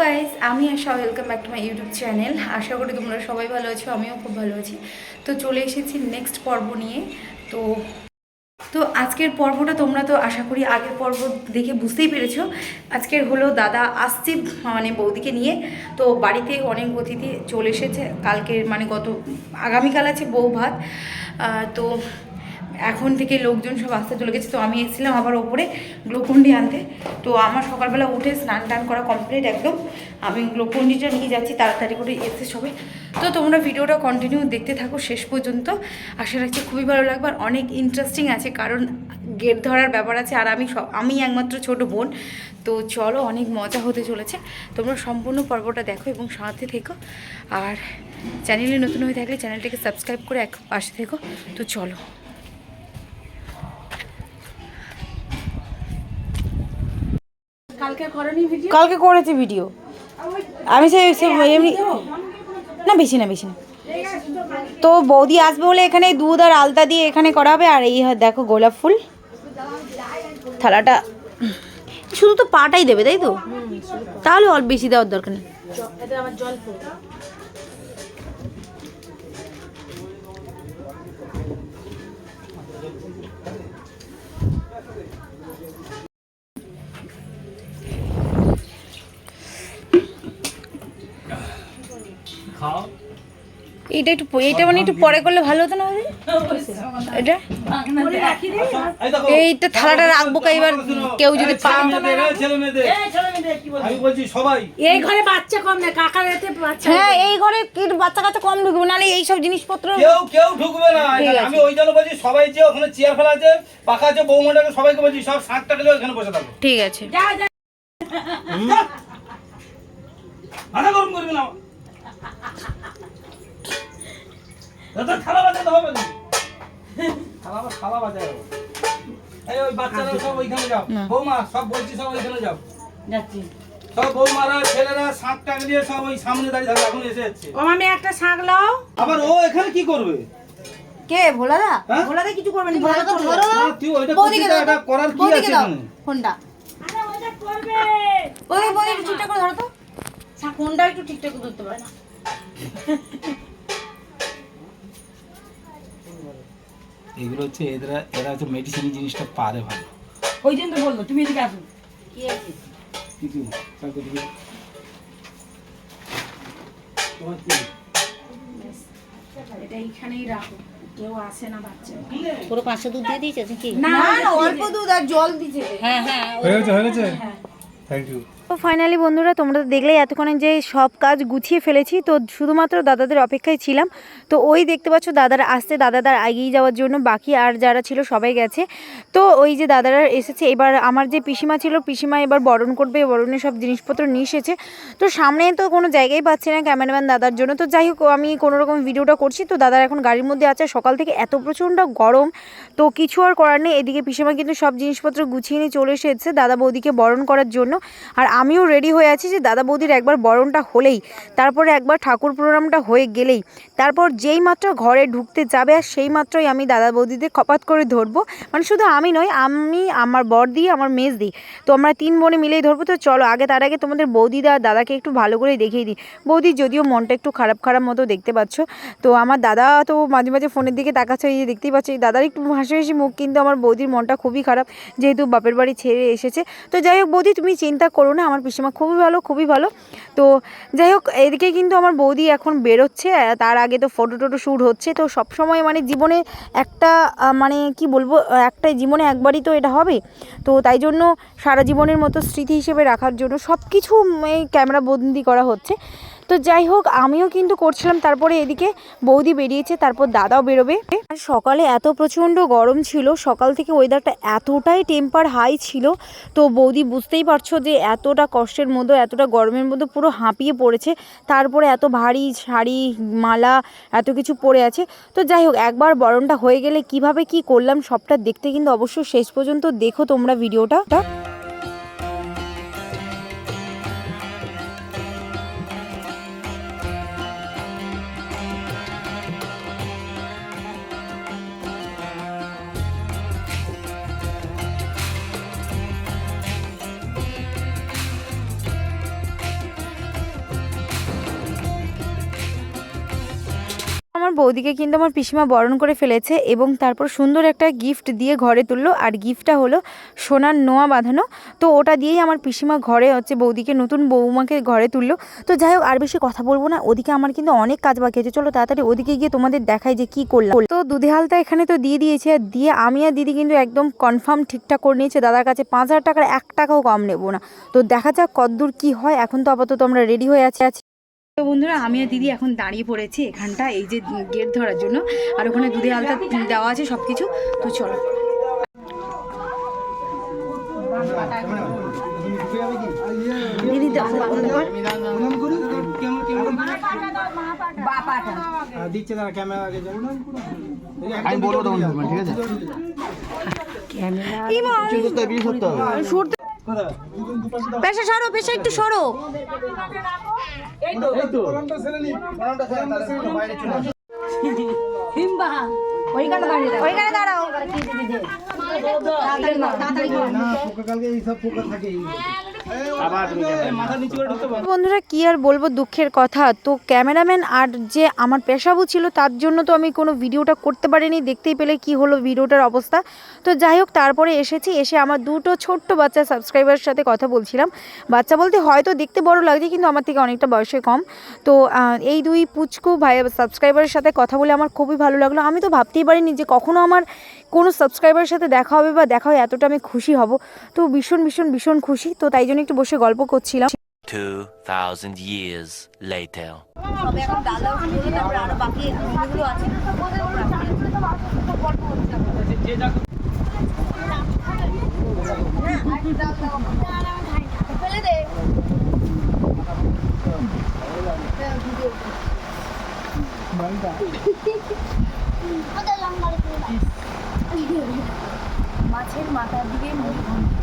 Guys আমি Asha welcome back to my YouTube channel আশা করি তোমরা সবাই ভালো আছো, আমিও খুব ভালো আছি। তো চলে এসেছি নেক্সট পর্ব নিয়ে। তো তো আজকের পর্বটা তোমরা তো আশা করি আগের পর্ব দেখে বুঝতেই পেরেছ। আজকের হলো দাদা আসছে মানে বৌদিকে নিয়ে। তো বাড়িতে অনেক অতিথি চলে এসেছে। কালকের মানে গত, আগামীকাল আছে বউ ভাত তো এখন থেকে লোকজন সব আসতে চলে গেছে, তো আমি এসেছিলাম আবার ওপরে গ্লুকন্ডি আনতে। তো আমার সকালবেলা উঠে স্নান টান করা কমপ্লিট একদম। আমি গ্লুকন্ডিটা নিয়ে যাচ্ছি, তাড়াতাড়ি করে এসে সবে তো তোমরা ভিডিওটা কন্টিনিউ দেখতে থাকো শেষ পর্যন্ত। আশা রাখছি খুবই ভালো লাগবে। আর অনেক ইন্টারেস্টিং আছে, কারণ গেট ধরার ব্যাপার আছে, আর আমি সব, আমি একমাত্র ছোট বোন। তো চলো, অনেক মজা হতে চলেছে। তোমরা সম্পূর্ণ পর্বটা দেখো এবং সাথে থেকো। আর চ্যানেলে নতুন হয়ে থাকলে চ্যানেলটাকে সাবস্ক্রাইব করে এক পাশে থেকো। তো চলো। কালকে করনি ভিডিও কালকে করেছি ভিডিও আমি সে সে এমনি না বেশি না বেশি না। তো বৌদি আসবে বলে এখানে দুধ আর আলতা দিয়ে এখানে করা হবে আর এই দেখো গোলাপ ফুল। থালাটা শুধু তো পাটাই দেবে তাই তো? তাহলে অল্প বেশি দেওয়ার দরকার নেই। এটা এইটা একটু এইটা মানে একটু পরে করলে ভালো হতো না এটা? এইটা থালাটা রাখব কা এবার কেউ যদি এই ঘরে বাচ্চা কম না কাকার এতে বাচ্চা হ্যাঁ এই ঘরে বাচ্চা কাচ্চা কম ঢুকবে নাহলে এইসব জিনিসপত্র কেউ কেউ ঢুকবে না। ঠিক আছে। আমি ওই জন্য বলছি সবাই যে ওখানে চেয়ার ফেলা আছে পাখা আছে বৌমাটাকে সবাইকে বলছি সব সাতটা গেলে এখানে বসে থাকো। ঠিক আছে। যা যা। মাথা গরম করবি না? দাদা থালা বাজাতে হবে না থালা বা- থালা বাজায় এই ওই বাচ্চারা সব ওইখানে যাও। বৌমা সব বলছি সব ওইখানে যাও। যাচ্ছি। সব বৌমারা ছেলেরা সাত টাকা দিয়ে সব ওই সামনে দাঁড়িয়ে থাকবে এখন এসে যাচ্ছে। ও মামি একটা শাক লাও। আবার ও এখানে কি করবে? কে? ভোলাদা? হ্যাঁ? ভোলাদা কিছু করবে না ভোলাদা ধরো। তুই ওইটা বৌদিকে দাও এটা করার কি আছে এখানে? ফোনটা। আরে ওইটা করবে। বৌদি বৌদি একটু ঠিকঠাক করে ধরো তো। ফোনটা একটু ঠিকঠাক করে ধরতে পারে। না এগুলো হচ্ছে এরা এরা হচ্ছে মেডিসিন জিনিসটা পারে ভালো। ওই জন্য তো বলল তুমি এদিকে আসো। কি আছে? কিছু কাউকে দিবি? তোমার কি? এটা এইখানেই রাখো কেউ আসে না বাচ্চা। পুরো পাঁচশো দুধ দিয়ে দিয়েছে নাকি? না না না অল্প দুধ আর জল দিছে হ্যাঁ হ্যাঁ হয়ে গেছে হয়ে গেছে? থ্যাংক ইউ তো ফাইনালি বন্ধুরা, তোমরা তো দেখলেই এতক্ষণে যে সব কাজ গুছিয়ে ফেলেছি, তো শুধুমাত্র দাদাদের অপেক্ষায় ছিলাম। তো ওই দেখতে পাচ্ছ দাদারা আসতে দাদাদার এগিয়ে যাওয়ার জন্য বাকি আর যারা ছিল সবাই গেছে। তো ওই যে দাদারা এসেছে, এবার আমার যে পিসিমা ছিল, পিসিমা এবার বরণ করবে, বরণে সব জিনিসপত্র নিয়ে এসেছে। তো সামনে তো কোনো জায়গায় পাচ্ছি না ক্যামেরাম্যান দাদার জন্য। তো যাই হোক, আমি কোনো রকম ভিডিওটা করছি। তো দাদার এখন গাড়ির মধ্যে আছে সকাল থেকে এত প্রচণ্ড গরম, তো কিছু আর করার নেই। এদিকে পিসিমা কিন্তু সব জিনিসপত্র গুছিয়ে নিয়ে চলে এসেছে দাদা বৌদিকে বরণ করার জন্য। আর আমিও রেডি হয়ে আছি যে দাদা বৌদির একবার বরণটা হলেই, তারপরে একবার ঠাকুর প্রোগ্রামটা হয়ে গেলেই। তারপর যেই মাত্র ঘরে ঢুকতে যাবে আর সেই মাত্রই আমি দাদা বৌদিদের কপাত করে ধরবো। মানে শুধু আমি নয়, আমি, আমার বর দিই আমার মেজ দিই তো আমরা তিন বোনে মিলেই ধরবো। তো চলো, আগে তার আগে তোমাদের বৌদিদা দাদাকে একটু ভালো করে দেখিয়ে দিই। বৌদি, যদিও মনটা একটু খারাপ খারাপ মতো দেখতে পাচ্ছ, তো আমার দাদা তো মাঝে মাঝে ফোনের দিকে তাকাচ্ছে, এই দেখতেই পাচ্ছ দাদার একটু হাসি হাসি মুখ, কিন্তু আমার বৌদির মনটা খুবই খারাপ, যেহেতু বাপের বাড়ি ছেড়ে এসেছে। তো যাই হোক বৌদি, তুমি চিন্তা করো না আমার পিসিমা খুবই ভালো খুবই ভালো। তো যাই হোক, এদিকে কিন্তু আমার বৌদি এখন বেরোচ্ছে তার আগে তো ফটো টোটো শ্যুট হচ্ছে। তো সব সময় মানে জীবনে একটা মানে কি বলব একটা জীবনে একবারই তো এটা হবে। তো তাই জন্য সারা জীবনের মতো স্মৃতি হিসেবে রাখার জন্য সব কিছু ক্যামেরা বন্দি করা হচ্ছে। তো যাই হোক, আমিও কিন্তু করছিলাম। তারপরে এদিকে বৌদি বেরিয়েছে, তারপর দাদাও বেরোবে। আর সকালে এত প্রচণ্ড গরম ছিল, সকাল থেকে ওয়েদারটা এতটাই টেম্পার হাই ছিল, তো বৌদি বুঝতেই পারছ যে এতটা কষ্টের মধ্যে, এতটা গরমের মধ্যে পুরো হাঁপিয়ে পড়েছে। তারপরে এত ভারী শাড়ি, মালা, এত কিছু পরে আছে। তো যাই হোক, একবার বরণটা হয়ে গেলে কীভাবে কি করলাম, সবটা দেখতে কিন্তু অবশ্যই শেষ পর্যন্ত দেখো তোমরা ভিডিওটা। বৌদিকে কিন্তু আমার পিসিমা বরণ করে ফেলেছে এবং তারপর সুন্দর একটা গিফট দিয়ে ঘরে তুললো। আর গিফটটা হলো সোনার নোয়া বাঁধানো। তো ওটা দিয়েই আমার পিসিমা ঘরে হচ্ছে বৌদিকে, নতুন বৌমাকে ঘরে তুললো। তো যাই হোক, আর বেশি কথা বলব না। ওদিকে আমার কিন্তু অনেক কাজ বাকি আছে। চলো তাড়াতাড়ি ওদিকে গিয়ে তোমাদের দেখাই যে কি করলাম। তো দুধে হালতা এখানে তো দিয়ে দিয়েছে। আর দিয়ে আমি আর দিদি কিন্তু একদম কনফার্ম ঠিকঠাক করে নিয়েছে। দাদার কাছে পাঁচ হাজার টাকার এক টাকাও কম নেব না। তো দেখা যাক কতদূর কি হয়। এখন তো আপাতত আমরা রেডি হয়ে আছি। তো বন্ধুরা আমি আর দিদি এখন দাঁড়িয়ে পড়েছি এখানটা এই যে গেট ধরার জন্য। আর ওখানে দুধে আলতা দেওয়া আছে সব কিছু তো চলো। দিদি ক্যামেরা পেশা সরো পেশা একটু সরো। ওইখানে দাঁড়াও। কালকে এইসব পোকা থাকে মাথা নিচু করে ঢুকতে পারো। বন্ধুরা কি আর বলব দুঃখের কথা। তো ক্যামেরাম্যান আর যে আমার পেশাবু ছিল তার জন্য তো আমি কোনো ভিডিওটা করতে পারিনি। দেখতেই পেলে কি হলো ভিডিওটার অবস্থা। তো যাই হোক তারপরে এসেছি এসে আমার দুটো ছোট্ট বাচ্চা সাবস্ক্রাইবারের সাথে কথা বলছিলাম। বাচ্চা বলতে হয়তো দেখতে বড় লাগছে কিন্তু আমার থেকে অনেকটা বয়সে কম। তো এই দুই পুচকু ভাই সাবস্ক্রাইবারের সাথে কথা বলে আমার খুবই ভালো লাগল। আমি তো ভাবতেই পারিনি যে কখনো আমার কোনো সাবস্ক্রাইবারের সাথে দেখা হবে বা দেখা হয় এতটা আমি খুশি হব তো ভীষণ ভীষণ ভীষণ খুশি। তো তাই জন্য একটু বসে গল্প করছিলাম। 2,000 years later. এখন আরও বাকি আছে মাছের মাথা দিয়ে মুড়ি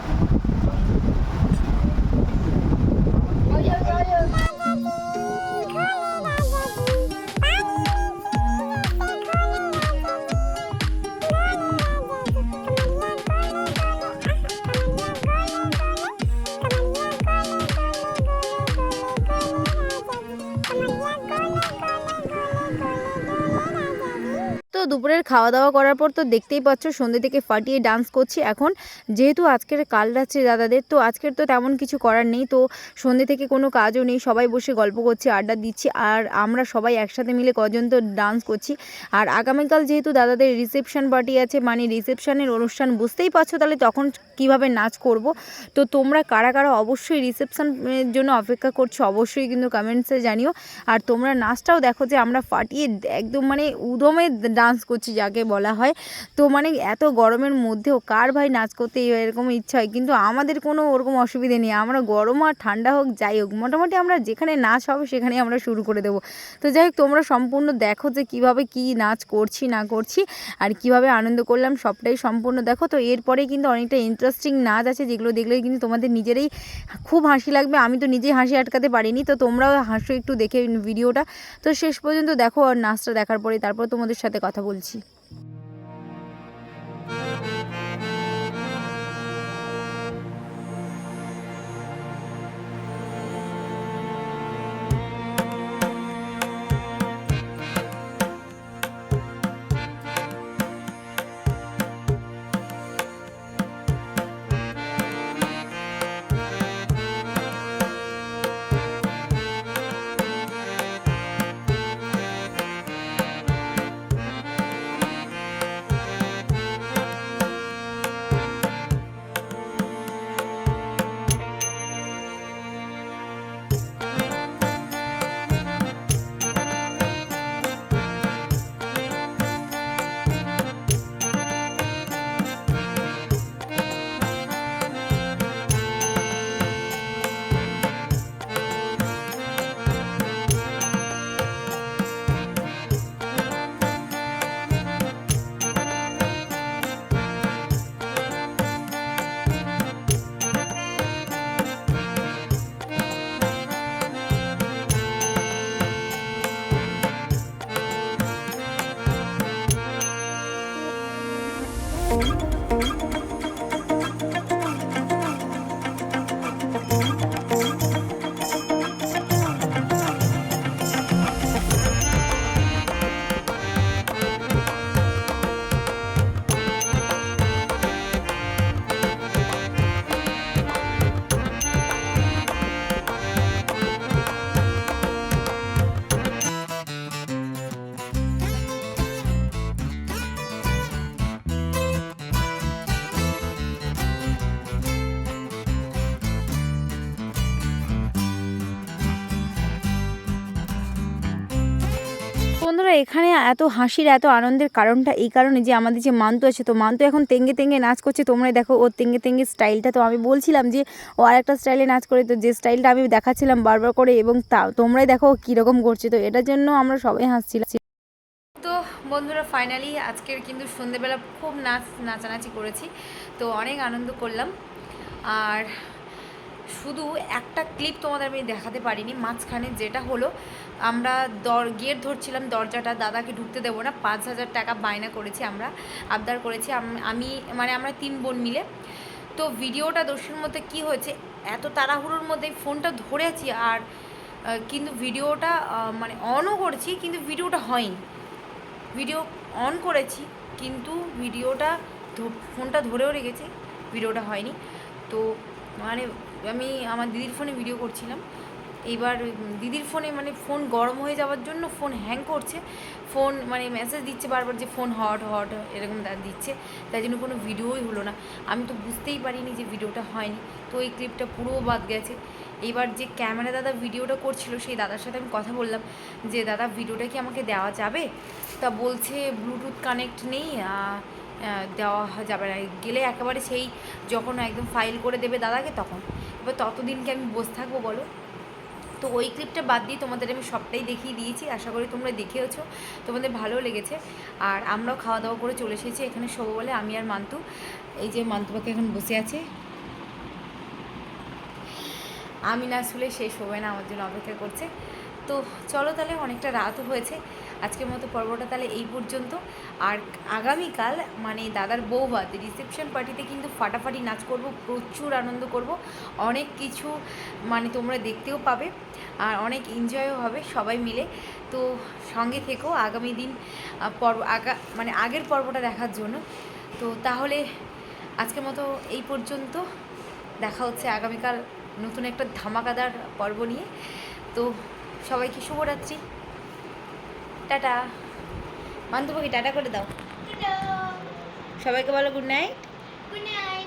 দুপুরের খাওয়া দাওয়া করার পর তো দেখতেই পাচ্ছ সন্ধ্যে থেকে ফাটিয়ে ডান্স করছি। এখন যেহেতু আজকের কাল রাত্রে দাদাদের, তো আজকের তো তেমন কিছু করার নেই। তো সন্ধ্যে থেকে কোনো কাজও নেই, সবাই বসে গল্প করছি, আড্ডা দিচ্ছি আর আমরা সবাই একসাথে মিলে কজন তো ডান্স করছি। আর আগামীকাল যেহেতু দাদাদের রিসেপশন পার্টি আছে মানে রিসেপশনের অনুষ্ঠান, বুঝতেই পারছ তাহলে তখন কীভাবে নাচ করব? তো তোমরা কারা কারা অবশ্যই রিসেপশনের জন্য অপেক্ষা করছ, অবশ্যই কিন্তু কমেন্টসে জানিও। আর তোমরা নাচটাও দেখো যে আমরা ফাটিয়ে একদম মানে উদমে ডান্স করছি যাকে বলা হয়। তো মানে এত গরমের মধ্যেও কার ভাই নাচ করতে এরকম ইচ্ছা হয়? কিন্তু আমাদের কোনো ওরকম অসুবিধে নেই। আমরা গরম আর ঠান্ডা হোক, যাই হোক, মোটামুটি আমরা যেখানে নাচ হবে সেখানেই আমরা শুরু করে দেবো। তো যাই হোক, তোমরা সম্পূর্ণ দেখো যে কীভাবে কি নাচ করছি, না করছি আর কীভাবে আনন্দ করলাম, সবটাই সম্পূর্ণ দেখো। তো এরপরে কিন্তু অনেকটা ইন্টারেস্টিং নাচ আছে, যেগুলো দেখলে কিন্তু তোমাদের নিজেরাই খুব হাসি লাগবে। আমি তো নিজেই হাসি আটকাতে পারিনি, তো তোমরাও হাসো একটু দেখে ভিডিওটা। তো শেষ পর্যন্ত দেখো আর নাচটা দেখার পরে তারপর তোমাদের সাথে কথা বলছি। এখানে এত হাসির, এত আনন্দের কারণটা এই কারণে যে আমাদের যে মান্তু আছে, তো মান্তু এখন তেঙ্গে তেঙ্গে নাচ করছে। তোমরাই দেখো, ওর তেঙ্গে তেঙ্গে স্টাইলটা। তো আমি বলছিলাম যে, ও আর একটা স্টাইলে নাচ করে, তো যে স্টাইলটা আমি দেখাচ্ছিলাম বারবার করে এবং তা, তোমরাই দেখো ও কীরকম করছে। তো এটার জন্য আমরা সবাই হাসছিলাম। তো বন্ধুরা ফাইনালি আজকের কিন্তু সন্ধেবেলা খুব নাচ, নাচানাচি করেছি। তো অনেক আনন্দ করলাম। আর শুধু একটা ক্লিপ তোমাদের আমি দেখাতে পারিনি, মাঝখানে যেটা হলো, আমরা দর, গেট ধরছিলাম দরজাটা, দাদাকে ঢুকতে দেবো না, পাঁচ হাজার টাকা বায়না করেছি আমরা, আবদার করেছি, আম- মানে আমরা তিন বোন মিলে। তো ভিডিওটা দোষের মধ্যে কি হয়েছে, এত তাড়াহুড়োর মধ্যে ফোনটা ধরেছি আর কিন্তু ভিডিওটা মানে অনও করেছি, কিন্তু ভিডিওটা হয়নি। ভিডিও অন করেছি, কিন্তু ভিডিওটা ফোনটা ধরেও রেখেছি, ভিডিওটা হয়নি। তো মানে আমি আমার দিদির ফোনে ভিডিও করছিলাম। এবার দিদির ফোনে মানে ফোন গরম হয়ে যাওয়ার জন্য ফোন হ্যাং করছে। ফোন মানে মেসেজ দিচ্ছে বারবার যে ফোন হট হট এরকম দিচ্ছে। তাই জন্য কোনো ভিডিওই হলো না। আমি তো বুঝতেই পারিনি যে ভিডিওটা হয়নি। তো এই ক্লিপটা পুরো বাদ গেছে। এবার যে ক্যামেরা দাদা ভিডিওটা করছিল, সেই দাদার সাথে আমি কথা বললাম যে, দাদা ভিডিওটা কি আমাকে দেওয়া যাবে? তা বলছে ব্লুটুথ কানেক্ট নেই দেওয়া যাবে না। গেলে একেবারে সেই যখন একদম ফাইল করে দেবে দাদাকে, তখন এবার ততদিনকে আমি বসে থাকব বলো? তো ওই ক্লিপটা বাদ দিয়ে তোমাদের আমি সবটাই দেখিয়ে দিয়েছি, আশা করি তোমরা দেখেওছো, তোমাদের ভালো লেগেছে। আর আমরাও খাওয়া দাওয়া করে চলে এসেছি, এখানে শোবো বলে আমি আর মান্তু। এই যে মান্তুবাকে এখন বসে আছে। আমি না শুলে শেষ হবে না, আমার জন্য অপেক্ষা করছে। তো চলো তাহলে অনেকটা রাতও হয়েছে। আজকের মতো পর্বটা তাহলে এই পর্যন্ত। আর আগামীকাল মানে দাদার বউ বৌভাত রিসেপশন পার্টিতে কিন্তু ফাটাফাটি নাচ করব, প্রচুর আনন্দ করব। অনেক কিছু মানে তোমরা দেখতেও পাবে আর অনেক এনজয়ও হবে সবাই মিলে। তো সঙ্গে থেকেও আগামী দিন পর্ব, আগা মানে আগের পর্বটা দেখার জন্য। তো তাহলে আজকের মতো এই পর্যন্ত। দেখা হচ্ছে আগামীকাল নতুন একটা ধামাকাদার পর্ব নিয়ে। তো সবাইকে শুভরাত্রি। টাটা। বান্ধবীকে টাটা করে দাও। সবাইকে বলো গুড নাইট গুড নাইট